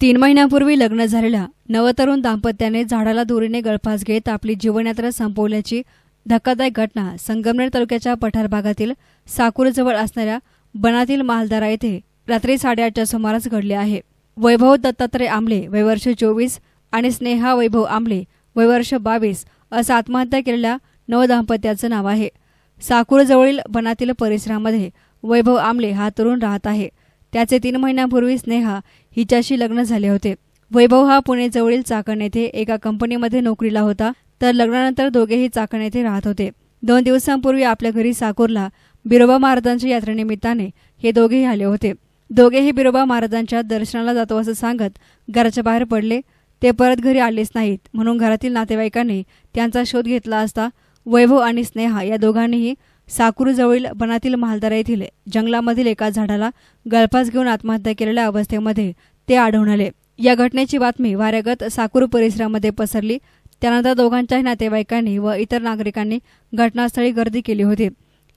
तीन महिन्यापूर्वी लग्न झालेल्या नवतरुण दाम्पत्याने झाडाला दोरीने गळफास घेत आपली जीवनयात्रा संपवल्याची धक्कादायक घटना संगमनेर तालुक्याच्या पठार भागातील साकूरजवळ असणाऱ्या बनातील मालदारा येथे रात्री साडेआठच्या सुमारास घडली आहे. वैभव दत्तात्रय आमले वयवर्ष चोवीस आणि स्नेहा वैभव आमले वयवर्ष बावीस असं आत्महत्या केलेल्या नवदाम्पत्याचं नाव आहे. साकूरजवळील बनातील परिसरामध्ये वैभव आमले हा तरुण राहत आहे. त्याचे तीन महिन्यापूर्वी स्नेहा हिच्याशी लग्न झाले होते. वैभव हा पुणे जवळील चाकण येथे एका कंपनीमध्ये नोकरीला होता तर लग्नानंतर दोघेही चाकण येथे राहत होते. दोन दिवसांपूर्वी आपल्या घरी साकूरला बिरोबा महाराजांच्या यात्रेनिमित्ताने हे दोघेही आले होते. दोघेही बिरोबा महाराजांच्या दर्शनाला जातो असं सांगत घराच्या बाहेर पडले. ते परत घरी आलेच नाहीत म्हणून घरातील नातेवाईकांनी त्यांचा शोध घेतला असता वैभव आणि स्नेहा या दोघांनीही साकूरजवळील वनातील महालदारा येथील जंगलामधील एका झाडाला गळफास घेऊन आत्महत्या केलेल्या अवस्थेमध्ये ते आढळून आले. या घटनेची बातमी वाऱ्यागत साकूर परिसरामध्ये पसरली. त्यानंतर दोघांच्याही नातेवाईकांनी व इतर नागरिकांनी घटनास्थळी गर्दी केली होती.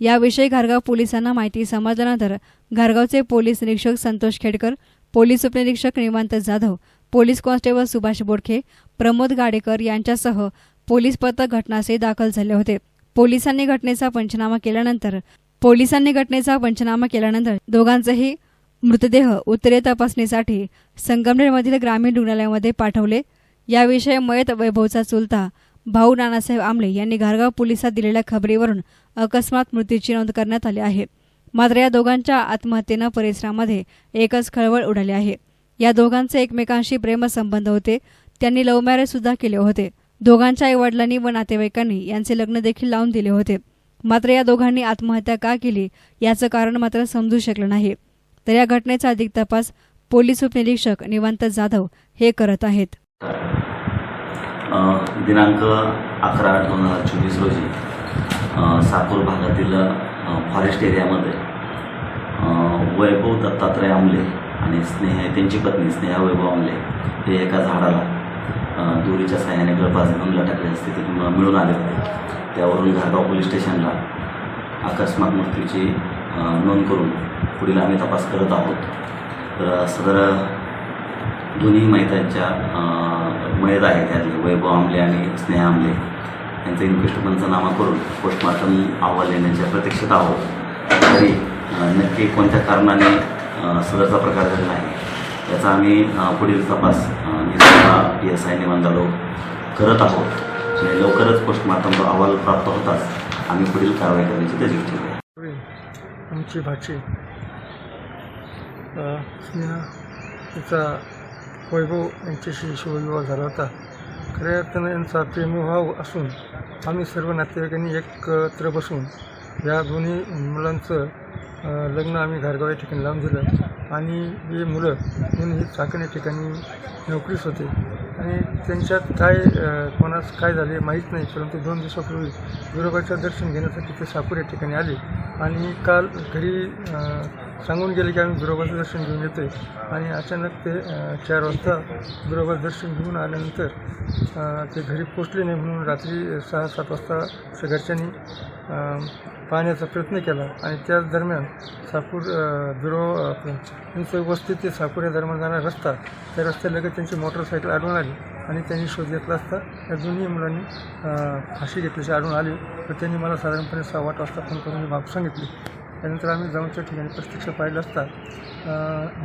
याविषयी घारगाव पोलिसांना माहिती समजल्यानंतर घारगावचे पोलीस निरीक्षक संतोष खेडकर पोलीस उपनिरीक्षक निवांत जाधव पोलीस कॉन्स्टेबल सुभाष बोडखे प्रमोद गाडेकर यांच्यासह पोलीस पथक घटनास्थळी दाखल झाले होते. पोलिसांनी घटनेचा पंचनामा केल्यानंतर पोलिसांनी घटनेचा पंचनामा केल्यानंतर दोघांचेही मृतदेह उत्तरीय तपासणीसाठी संगमनेरमधील ग्रामीण रुग्णालयामध्ये पाठवले. याविषयी मयत वैभवचा चुलता भाऊ नानासाहेब आमले यांनी घारगाव पोलिसात दिलेल्या खबरीवरून अकस्मात मृत्यूची नोंद करण्यात आली आहे. मात्र या दोघांच्या आत्महत्येनं परिसरामध्ये एकच खळबळ उडाली आहे. या दोघांचे एकमेकांशी प्रेमसंबंध होते. त्यांनी लव्ह मॅरेज सुद्धा केले होते. दोघांच्या आईवडिलांनी व नातेवाईकांनी यांचे लग्न देखील लावून दिले होते. मात्र या दोघांनी आत्महत्या का केली याचं कारण मात्र समजू शकलं नाही. तर या घटनेचा अधिक तपास पोलीस उपनिरीक्षक निवांत जाधव हे करत आहेत. दिनांक अकरा आठ दोन हजार चोवीस रोजी सातूर भागातील फॉरेस्ट एरियामध्ये वैभव दत्तात्रय आमले आणि स्नेह त्यांची पत्नी स्नेहा वैभव आमले हे एका झाडाला दोरीच्या साह्याने गळपासून घेऊन लटकल्या स्थितीत मिळून आले होते. त्यावरून झारगाव पोलीस स्टेशनला अकस्मात मृत्यूची नोंद करून पुढील आम्ही तपास करत आहोत. तर सदर दोन्ही मैतांच्या मयत आहेत. त्यातले वैभव आमले आणि स्नेहा आमले. यांचा इन्क्वेस्ट पंचनामा करून पोस्टमार्टम अहवाल येण्याच्या प्रतीक्षेत आहोत. तरी नक्की कोणत्या कारणाने सदरचा प्रकार झालेला आहे याचा आम्ही पुढील तपास पी एस आय निबंधालो करत आहोत. आणि लवकरच पोस्टमार्टमचा अहवाल प्राप्त होताच आम्ही पुढील कारवाई करण्याची त्याची ठेवली आमची भाची स्नेहा तिचा वैभव यांच्याशी शिवविवाह झाला होता. खऱ्या अर्थानं यांचा प्रेमभाव असून आम्ही सर्व नातेवाईकांनी एकत्र बसून या दोन्ही मुलांचं लग्न आम्ही घारगाव या ठिकाणी लावून दिलं. आणि हे मुलं म्हणून चाकण या ठिकाणी नोकरीस होते. आणि त्यांच्यात काय कोणास काय झाले माहीत नाही परंतु दोन दिवसापूर्वी गुरुबाचं दर्शन घेण्यासाठी ते सापूर या ठिकाणी आले. आणि काल घरी सांगून गेले की आम्ही गुरुबाचं दर्शन घेऊन येतो आहे आणि अचानक ते चार वाजता गुरुबाचं दर्शन घेऊन आल्यानंतर ते घरी पोचले नाही म्हणून रात्री सहा सात वाजता घरच्यांनी पाहण्याचा प्रयत्न केला आणि त्याच दरम्यान साकूर दुरो बिरो त्यांचं वस्ती ते साकूर या दरम्यान जाणारा रस्ता त्या रस्त्यालगत त्यांची मोटरसायकल आढळून आली आणि त्यांनी शोध घेतला असता. या दोन्ही मुलांनी फाशी घेतल्याची आढळून आली. तर त्यांनी मला साधारणपणे सहा आठ वाजता फोन करून ही बाब सांगितली. त्यानंतर आम्ही जाऊन त्या ठिकाणी प्रत्यक्ष पाहिलं असता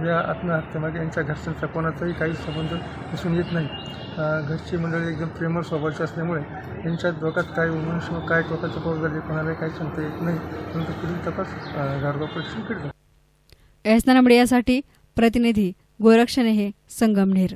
या आत्महत्येमध्ये यांच्या घरच्यांचा कोणाचाही काही संबंध दिसून येत नाही. घरची मंडळी एकदम प्रेमळ स्वभावाची असल्यामुळे यांच्या डोक्यात काय मनुष्य काय टोकाचं पाऊल झाले कोणालाही काही सांगता येत नाही. परंतु पुढील तपास गाडगाव परीक्षण केला एसना मीडियासाठी प्रतिनिधी गोरक्षणे हे संगमनेर.